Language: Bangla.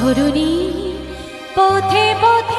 ধরুনি পথে পথে